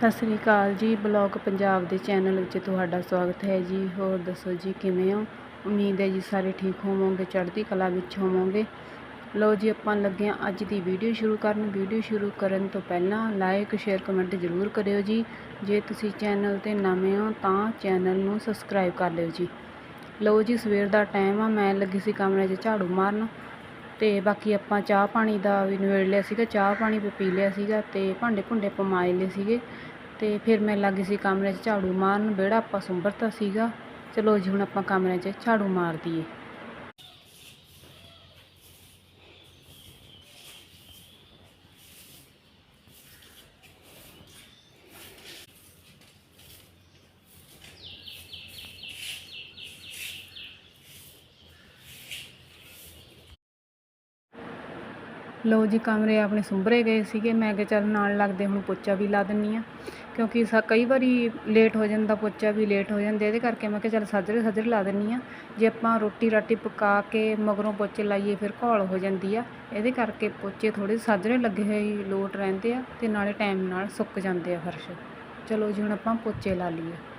ਸਤਿ ਸ੍ਰੀ ਅਕਾਲ ਜੀ, ਬਲੌਗ ਪੰਜਾਬ ਦੇ ਚੈਨਲ ਵਿੱਚ ਤੁਹਾਡਾ ਸਵਾਗਤ ਹੈ ਜੀ। ਹੋਰ ਦੱਸੋ ਜੀ, ਕਿਵੇਂ ਹੋ? ਉਮੀਦ ਹੈ ਜੀ ਸਾਰੇ ਠੀਕ ਹੋਵੋਗੇ, ਚੜ੍ਹਦੀ ਕਲਾ ਵਿੱਚ ਹੋਵੋਗੇ। ਲਓ ਜੀ, ਆਪਾਂ ਲੱਗੇ ਹਾਂ ਅੱਜ ਦੀ ਵੀਡੀਓ ਸ਼ੁਰੂ ਕਰਨ। ਵੀਡੀਓ ਸ਼ੁਰੂ ਕਰਨ ਤੋਂ ਪਹਿਲਾਂ ਲਾਈਕ ਸ਼ੇਅਰ ਕਮੈਂਟ ਜ਼ਰੂਰ ਕਰਿਓ ਜੀ। ਜੇ ਤੁਸੀਂ ਚੈਨਲ ਤੇ ਨਵੇਂ ਹੋ ਤਾਂ ਚੈਨਲ ਨੂੰ ਸਬਸਕ੍ਰਾਈਬ ਕਰ ਲਿਓ ਜੀ। ਲਓ ਜੀ, ਸਵੇਰ ਦਾ ਟਾਈਮ ਆ, ਮੈਂ ਲੱਗੀ ਸੀ ਕਮਰੇ 'ਚ ਝਾੜੂ ਮਾਰਨ। ਅਤੇ ਬਾਕੀ ਆਪਾਂ ਚਾਹ ਪਾਣੀ ਦਾ ਵੀ ਨਿਬੇੜ ਲਿਆ ਸੀਗਾ, ਚਾਹ ਪਾਣੀ ਵੀ ਪੀ ਲਿਆ ਸੀਗਾ ਅਤੇ ਭਾਂਡੇ ਭੁੰਡੇ ਆਪਾਂ ਮਾਂਜ ਲਏ ਸੀਗੇ। ਅਤੇ ਫਿਰ ਮੈਂ ਗਈ ਸੀ ਕਮਰੇ 'ਚ ਝਾੜੂ ਮਾਰਨ, ਵਿਹੜਾ ਆਪਾਂ ਸੁੰਬਰਤਾ ਸੀਗਾ। ਚਲੋ ਜੀ, ਹੁਣ ਆਪਾਂ ਕਮਰਿਆਂ 'ਚ ਝਾੜੂ ਮਾਰ ਦਈਏ। ਲਓ ਜੀ ਕਮਰੇ ਆਪਣੇ ਸੁੰਭਰੇ ਗਏ ਸੀਗੇ। ਮੈਂ ਕਿਹਾ ਚੱਲ ਨਾਲ ਲੱਗਦੇ ਹੁਣ ਪੋਚਾ ਵੀ ਲਾ ਦਿੰਨੀ ਆ। ਕਿਉਂਕਿ ਸਾ ਕਈ ਵਾਰੀ ਲੇਟ ਹੋ ਜਾਂਦਾ, ਪੋਚਾ ਵੀ ਲੇਟ ਹੋ ਜਾਂਦਾ। ਇਹਦੇ ਕਰਕੇ ਮੈਂ ਕਿਹਾ ਚੱਲ ਸਾਜਰੇ ਸਾਜਰੇ ਲਾ ਦਿੰਨੀ ਆ। ਜੇ ਆਪਾਂ ਰੋਟੀ ਰਾਟੀ ਪਕਾ ਕੇ ਮਗਰੋਂ ਪੋਚੇ ਲਾਈਏ ਫਿਰ ਘੋਲ ਹੋ ਜਾਂਦੀ ਆ। ਇਹਦੇ ਕਰਕੇ ਪੋਚੇ ਥੋੜੇ ਸਾਜਰੇ ਲੱਗੇ ਹੋਏ ਲੋਟ ਰਹਿੰਦੇ ਆ ਤੇ ਨਾਲੇ ਟਾਈਮ ਨਾਲ ਸੁੱਕ ਜਾਂਦੇ ਆ ਫਰਸ਼। ਚਲੋ ਜੀ ਹੁਣ ਆਪਾਂ ਪੋਚੇ ਲਾ ਲਈਏ।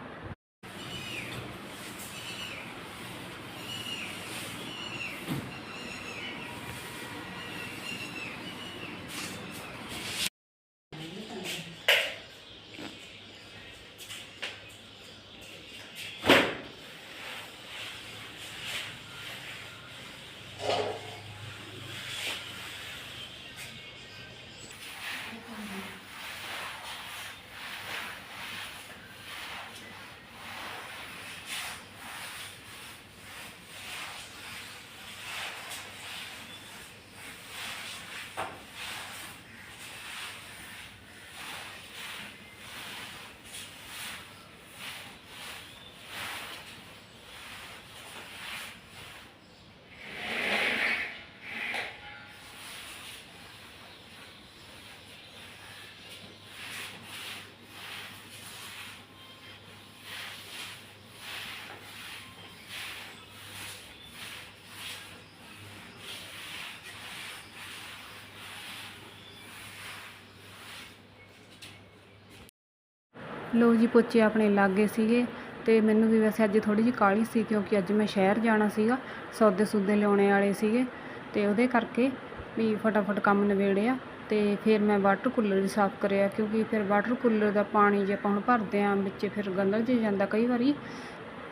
ਲਓ ਜੀ ਪੋਚੇ ਆਪਣੇ ਲੱਗ ਗਏ ਸੀਗੇ ਤੇ ਮੈਨੂੰ ਵੀ ਵੈਸੇ ਅੱਜ ਥੋੜੀ ਜਿਹੀ ਕਾਹਲੀ ਸੀ ਕਿਉਂਕਿ ਅੱਜ ਮੈਂ ਸ਼ਹਿਰ ਜਾਣਾ ਸੀਗਾ, ਸੌਦੇ ਸੂਦੇ ਲਿਆਉਣੇ ਵਾਲੇ ਸੀਗੇ ਤੇ ਉਹਦੇ ਕਰਕੇ ਵੀ ਫਟਾਫਟ ਕੰਮ ਨਿਬੇੜਿਆ ਤੇ ਫਿਰ ਮੈਂ ਵਾਟਰ ਕੂਲਰ ਵੀ ਸਾਫ਼ ਕਰਿਆ ਕਿਉਂਕਿ ਫਿਰ ਵਾਟਰ ਕੂਲਰ ਦਾ ਪਾਣੀ ਜੇ ਆਪਾਂ ਹੁਣ ਭਰਦੇ ਆਂ ਵਿੱਚ ਫਿਰ ਗੰਦਲ ਜੇ ਜਾਂਦਾ ਕਈ ਵਾਰੀ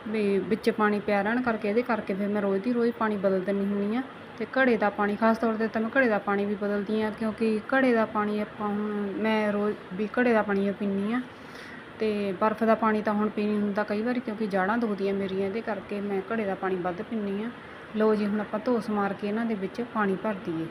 ਵੀ ਵਿੱਚ ਪਾਣੀ ਪਿਆ ਰਹਿਣ ਕਰਕੇ ਇਹਦੇ ਕਰਕੇ ਫਿਰ ਮੈਂ ਰੋਜ਼ ਦੀ ਰੋਜ਼ ਪਾਣੀ ਬਦਲ ਦਿੰਦੀ ਹੁੰਦੀ ਆ ਤੇ ਘੜੇ ਦਾ ਪਾਣੀ ਖਾਸ ਤੌਰ ਤੇ ਤਾਂ ਮੈਂ ਘੜੇ ਦਾ ਪਾਣੀ ਵੀ ਬਦਲਦੀ ਆ ਕਿਉਂਕਿ ਘੜੇ ਦਾ ਪਾਣੀ ਆਪਾਂ ਹੁਣ ਮੈਂ ਰੋਜ਼ ਵੀ ਘੜੇ ਦਾ ਪਾਣੀ ਪੀਂਦੀ ਆ ਤੇ ਬਰਫ਼ ਦਾ ਪਾਣੀ ਤਾਂ ਹੁਣ ਪੀ ਨਹੀਂ ਹੁੰਦਾ ਕਈ ਵਾਰੀ ਕਿਉਂਕਿ ਜਾੜਾਂ ਦੁਖਦੀਆਂ ਮੇਰੀਆਂ, ਇਹਦੇ ਕਰਕੇ ਮੈਂ ਘੜੇ ਦਾ ਪਾਣੀ ਵੱਧ ਪੀਂਦੀ ਹਾਂ। ਲਓ ਜੀ, ਹੁਣ ਆਪਾਂ ਧੋਸ ਮਾਰ ਕੇ ਇਹਨਾਂ ਦੇ ਵਿੱਚ ਪਾਣੀ ਭਰ ਦਈਏ।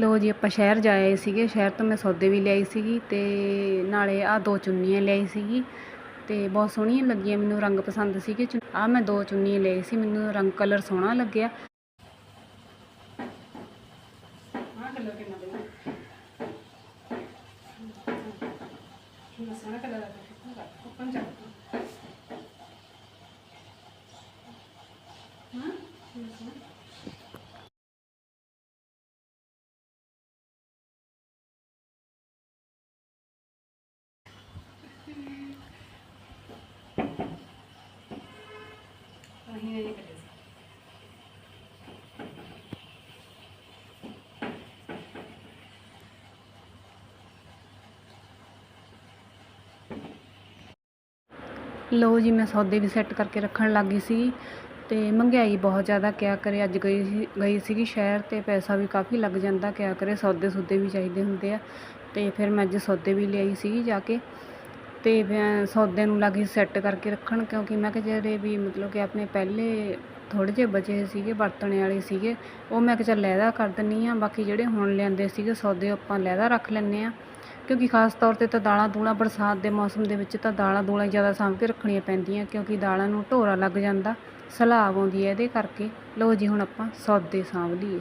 ਲਓ ਜੀ, ਆਪਾਂ ਸ਼ਹਿਰ ਜਾ ਆਏ ਸੀਗੇ। ਸ਼ਹਿਰ ਤੋਂ ਮੈਂ ਸੌਦੇ ਵੀ ਲਿਆਈ ਸੀਗੀ ਤੇ ਨਾਲੇ ਆ ਦੋ ਚੁੰਨੀਆਂ ਲਿਆਈ ਸੀਗੀ। ਤੇ ਬਹੁਤ ਸੋਹਣੀਆਂ ਲੱਗੀਆਂ, ਮੈਨੂੰ ਰੰਗ ਪਸੰਦ ਸੀਗੇ। ਆ ਮੈਂ ਦੋ ਚੁੰਨੀਆਂ ਲਈ ਸੀ, ਮੈਨੂੰ ਰੰਗ ਕਲਰ ਸੋਹਣਾ ਲੱਗਿਆ। ਹਾਂ लो जी मैं सौदे भी सैट करके रखन लग गई सी तो महँगाई बहुत ज़्यादा क्या करे अज गई गई सी शहर तो पैसा भी काफ़ी लग जाता क्या करे सौदे सौदे भी चाहिए होंगे तो फिर मैं अच्छे सौदे भी लियाई सी जाके ਤੇ ਮੈਂ ਸੌਦੇ ਨੂੰ ਲੱਗੀ ਸੈੱਟ ਕਰਕੇ ਰੱਖਣ, ਕਿਉਂਕਿ ਮੈਂ ਕਿਹਾ ਜਿਹੜੇ ਵੀ ਮਤਲਬ ਕਿ ਆਪਣੇ ਪਹਿਲੇ ਥੋੜ੍ਹੇ ਜਿਹੇ ਬਚੇ ਸੀਗੇ, ਵਰਤਣੇ ਵਾਲੇ ਸੀਗੇ, ਉਹ ਮੈਂ ਕਿਹਾ ਚੱਲ ਲਹਿਦਾ ਕਰ ਦਿੰਦੀ ਹਾਂ ਬਾਕੀ ਜਿਹੜੇ ਹੁਣ ਲਿਆਂਦੇ ਸੀਗੇ ਸੌਦੇ ਆਪਾਂ ਲਹਿਦਾ ਰੱਖ ਲੈਂਦੇ ਹਾਂ ਕਿਉਂਕਿ ਖਾਸ ਤੌਰ 'ਤੇ ਤਾਂ ਦਾਲਾਂ ਦੂਲਾਂ ਬਰਸਾਤ ਦੇ ਮੌਸਮ ਦੇ ਵਿੱਚ ਤਾਂ ਦਾਲਾਂ ਦੂਲਾਂ ਜ਼ਿਆਦਾ ਸਾਂਭ ਕੇ ਰੱਖਣੀਆਂ ਪੈਂਦੀਆਂ, ਕਿਉਂਕਿ ਦਾਲਾਂ ਨੂੰ ਢੋਰਾ ਲੱਗ ਜਾਂਦਾ ਸਲਾਬ ਆਉਂਦੀ ਹੈ ਇਹਦੇ ਕਰਕੇ। ਲਓ ਜੀ ਹੁਣ ਆਪਾਂ ਸੌਦੇ ਸਾਂਭ ਲਈਏ।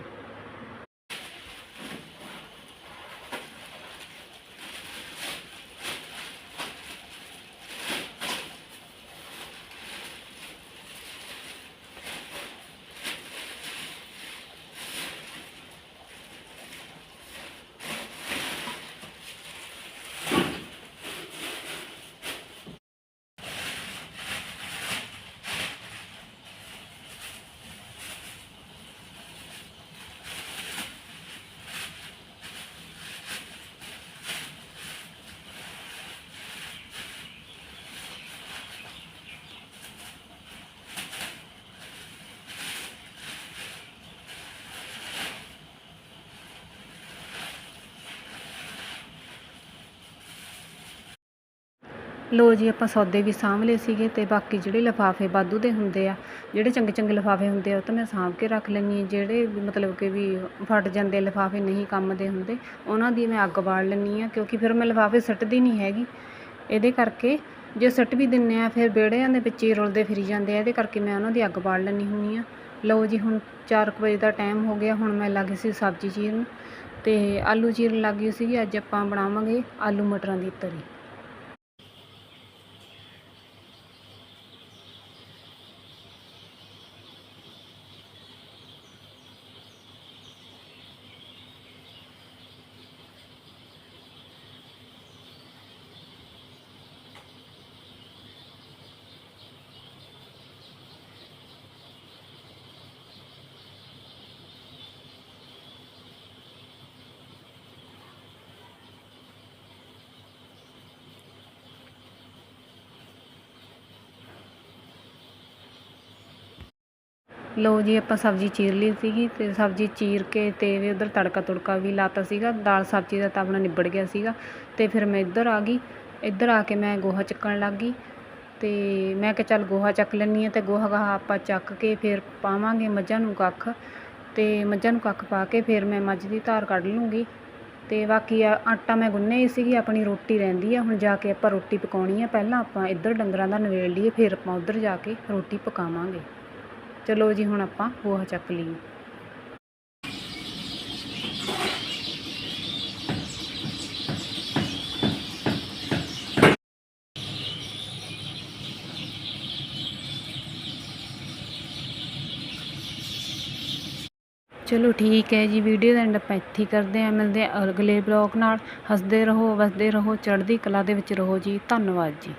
ਲੋ ਜੀ, ਆਪਾਂ ਸੌਦੇ ਵੀ ਸਾਂਭ ਲਏ ਸੀਗੇ ਤੇ ਬਾਕੀ ਜਿਹੜੇ ਲਿਫਾਫੇ ਵਾਧੂ ਦੇ ਹੁੰਦੇ ਆ, ਜਿਹੜੇ ਚੰਗੇ ਚੰਗੇ ਲਿਫਾਫੇ ਹੁੰਦੇ ਆ, ਉਹ ਤਾਂ ਮੈਂ ਸਾਂਭ ਕੇ ਰੱਖ ਲੈਂਦੀ ਹਾਂ। ਜਿਹੜੇ ਵੀ ਮਤਲਬ ਕਿ ਵੀ ਫਟ ਜਾਂਦੇ ਲਿਫਾਫੇ ਨਹੀਂ ਕੰਮ ਦੇ ਹੁੰਦੇ, ਉਹਨਾਂ ਦੀ ਮੈਂ ਅੱਗ ਬਾਲ ਲੈਂਦੀ ਹਾਂ, ਕਿਉਂਕਿ ਫਿਰ ਮੈਂ ਲਿਫਾਫੇ ਸੁੱਟਦੀ ਨਹੀਂ ਹੈਗੀ। ਇਹਦੇ ਕਰਕੇ ਜੇ ਸੁੱਟ ਵੀ ਦਿੰਨੇ ਆ, ਫਿਰ ਵਿਹੜਿਆਂ ਦੇ ਵਿੱਚ ਹੀ ਰੁਲਦੇ ਫਿਰੀ ਜਾਂਦੇ ਆ, ਇਹਦੇ ਕਰਕੇ ਮੈਂ ਉਹਨਾਂ ਦੀ ਅੱਗ ਬਾਲ ਲੈਂਦੀ ਹੁੰਦੀ ਆ ਲਓ ਜੀ, ਹੁਣ 4 ਵਜੇ ਦਾ ਟਾਈਮ ਹੋ ਗਿਆ, ਹੁਣ ਮੈਂ ਲੱਗੀ ਸੀ ਸਬਜ਼ੀ ਚੀਰਨ ਤੇ ਆਲੂ ਚੀਰਨ ਲੱਗ ਗਈ ਸੀਗੀ, ਅੱਜ ਆਪਾਂ ਬਣਾਵਾਂਗੇ ਆਲੂ ਮਟਰਾਂ ਦੀ ਤਰੀ। ਲਓ ਜੀ, ਆਪਾਂ ਸਬਜ਼ੀ ਚੀਰ ਲਈ ਸੀਗੀ ਤੇ ਸਬਜ਼ੀ ਚੀਰ ਕੇ ਤੇ ਵੀ ਉਧਰ ਤੜਕਾ ਤੁੜਕਾ ਵੀ ਲਾਤਾ ਸੀਗਾ। ਦਾਲ ਸਬਜ਼ੀ ਦਾ ਤਾਂ ਆਪਣਾ ਨਿਬੜ ਗਿਆ ਸੀਗਾ ਤੇ ਫਿਰ ਮੈਂ ਇੱਧਰ ਆ ਗਈ। ਇੱਧਰ ਆ ਕੇ ਮੈਂ ਗੋਹਾ ਚੱਕਣ ਲੱਗ ਗਈ ਤੇ ਮੈਂ ਕਿਹਾ ਚੱਲ ਗੋਹਾ ਚੱਕ ਲੈਂਦੀ ਹਾਂ ਤੇ ਗੋਹਾ ਗਾਹਾ ਆਪਾਂ ਚੱਕ ਕੇ ਫਿਰ ਪਾਵਾਂਗੇ ਮੱਝਾਂ ਨੂੰ ਕੱਖ ਤੇ ਮੱਝਾਂ ਨੂੰ ਕੱਖ ਪਾ ਕੇ ਫਿਰ ਮੈਂ ਮੱਝ ਦੀ ਧਾਰ ਕੱਢ ਲੂੰਗੀ। ਤੇ ਬਾਕੀ ਆਟਾ ਮੈਂ ਗੁੰਨਿਆ ਹੀ ਸੀਗੀ, ਆਪਣੀ ਰੋਟੀ ਰਹਿੰਦੀ ਆ। ਹੁਣ ਜਾ ਕੇ ਆਪਾਂ ਰੋਟੀ ਪਕਾਉਣੀ ਆ। ਪਹਿਲਾਂ ਆਪਾਂ ਇੱਧਰ ਡੰਗਰਾਂ ਦਾ ਨਵੇੜ ਲਈਏ, ਫਿਰ ਆਪਾਂ ਉੱਧਰ ਜਾ ਕੇ ਰੋਟੀ ਪਕਾਵਾਂਗੇ। ਚਲੋ ਜੀ, ਹੁਣ ਆਪਾਂ ਗੋਹਾ ਚੱਕ ਲਈਏ। ਚਲੋ ਠੀਕ ਹੈ ਜੀ, ਵੀਡੀਓ ਦਾ ਐਂਡ ਆਪਾਂ ਇੱਥੇ ਕਰਦੇ ਹਾਂ। ਮਿਲਦੇ ਹਾਂ ਅਗਲੇ ਬਲੌਗ ਨਾਲ। ਹੱਸਦੇ ਰਹੋ, ਵਸਦੇ ਰਹੋ, ਚੜ੍ਹਦੀ ਕਲਾ ਦੇ ਵਿੱਚ ਰਹੋ ਜੀ। ਧੰਨਵਾਦ ਜੀ।